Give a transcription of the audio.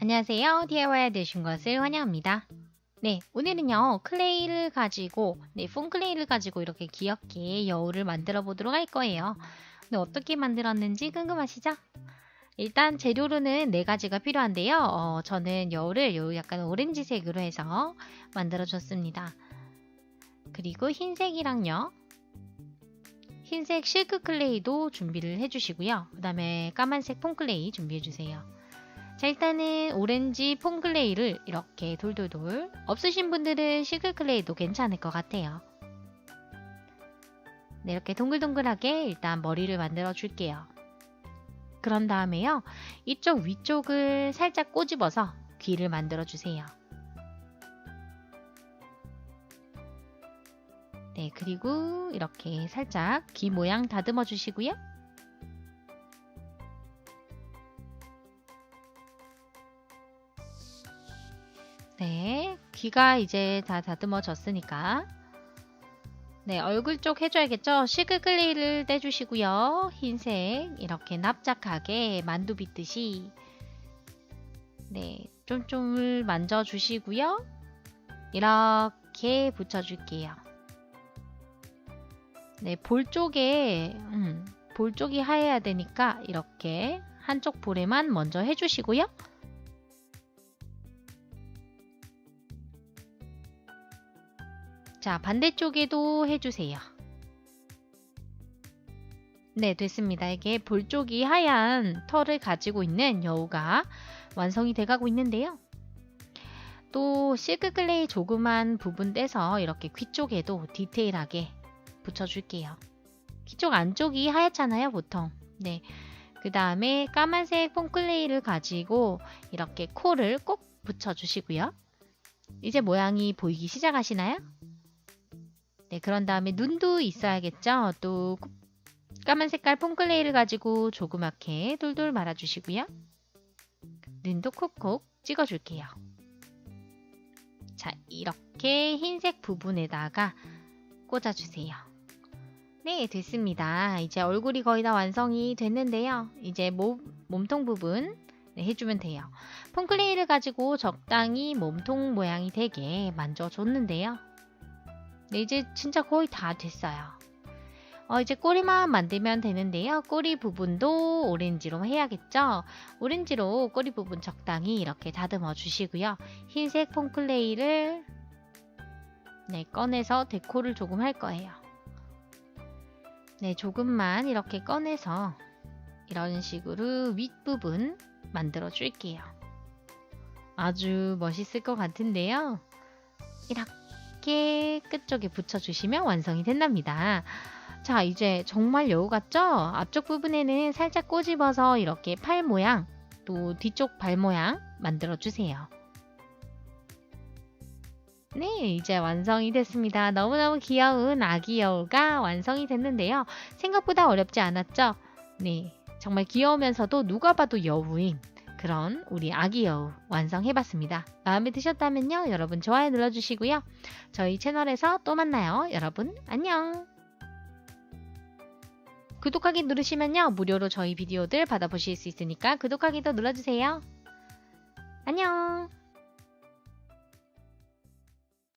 안녕하세요. DIY 되신 것을 환영합니다. 네, 오늘은요, 클레이를 가지고, 네, 폼클레이를 가지고 이렇게 귀엽게 여우를 만들어 보도록 할 거예요. 네, 어떻게 만들었는지 궁금하시죠? 일단 재료로는 네 가지가 필요한데요. 어, 저는 여우를 요 약간 오렌지색으로 해서 만들어 줬습니다. 그리고 흰색이랑요. 흰색 실크 클레이도 준비를 해주시고요. 그 다음에 까만색 폼클레이 준비해주세요. 자 일단은 오렌지 폼클레이를 이렇게 돌돌돌 없으신 분들은 시글클레이도 괜찮을 것 같아요. 네, 이렇게 동글동글하게 일단 머리를 만들어 줄게요. 그런 다음에요. 이쪽 위쪽을 살짝 꼬집어서 귀를 만들어 주세요. 네, 그리고 이렇게 살짝 귀 모양 다듬어 주시고요. 네, 귀가 이제 다 다듬어졌으니까 네, 얼굴 쪽 해줘야겠죠? 시글클레이를 떼주시고요. 흰색 이렇게 납작하게 만두 빗듯이 네, 쫌쫌을 만져주시고요. 이렇게 붙여줄게요. 네, 볼 쪽에 음, 볼 쪽이 하얘야 되니까 이렇게 한쪽 볼에만 먼저 해주시고요. 자, 반대쪽에도 해주세요. 네, 됐습니다. 이게 볼 쪽이 하얀 털을 가지고 있는 여우가 완성이 돼가고 있는데요. 또 실크클레이 조그만 부분 떼서 이렇게 귀 쪽에도 디테일하게 붙여줄게요. 귀 쪽 안쪽이 하얗잖아요, 보통. 네. 그 다음에 까만색 폼클레이를 가지고 이렇게 코를 꼭 붙여주시고요. 이제 모양이 보이기 시작하시나요? 네, 그런 다음에 눈도 있어야겠죠. 또 까만 색깔 폼클레이를 가지고 조그맣게 돌돌 말아주시고요. 눈도 콕콕 찍어줄게요. 자, 이렇게 흰색 부분에다가 꽂아주세요. 네, 됐습니다. 이제 얼굴이 거의 다 완성이 됐는데요. 이제 몸, 몸통 부분 네, 해주면 돼요. 폼클레이를 가지고 적당히 몸통 모양이 되게 만져줬는데요. 네, 이제 진짜 거의 다 됐어요. 어, 이제 꼬리만 만들면 되는데요. 꼬리 부분도 오렌지로 해야겠죠? 오렌지로 꼬리 부분 적당히 이렇게 다듬어 주시고요. 흰색 폼클레이를 네, 꺼내서 데코를 조금 할 거예요. 네, 조금만 이렇게 꺼내서 이런 식으로 윗부분 만들어 줄게요. 아주 멋있을 것 같은데요. 이렇 게 끝쪽에 붙여주시면 완성이 된답니다. 자, 이제 정말 여우 같죠? 앞쪽 부분에는 살짝 꼬집어서 이렇게 팔 모양, 또 뒤쪽 발 모양 만들어 주세요. 네, 이제 완성이 됐습니다. 너무너무 귀여운 아기 여우가 완성이 됐는데요. 생각보다 어렵지 않았죠? 네, 정말 귀여우면서도 누가 봐도 여우인 그런 우리 아기 여우 완성해봤습니다. 마음에 드셨다면요, 여러분 좋아요 눌러주시고요. 저희 채널에서 또 만나요. 여러분 안녕! 구독하기 누르시면요, 무료로 저희 비디오들 받아보실 수 있으니까 구독하기도 눌러주세요. 안녕!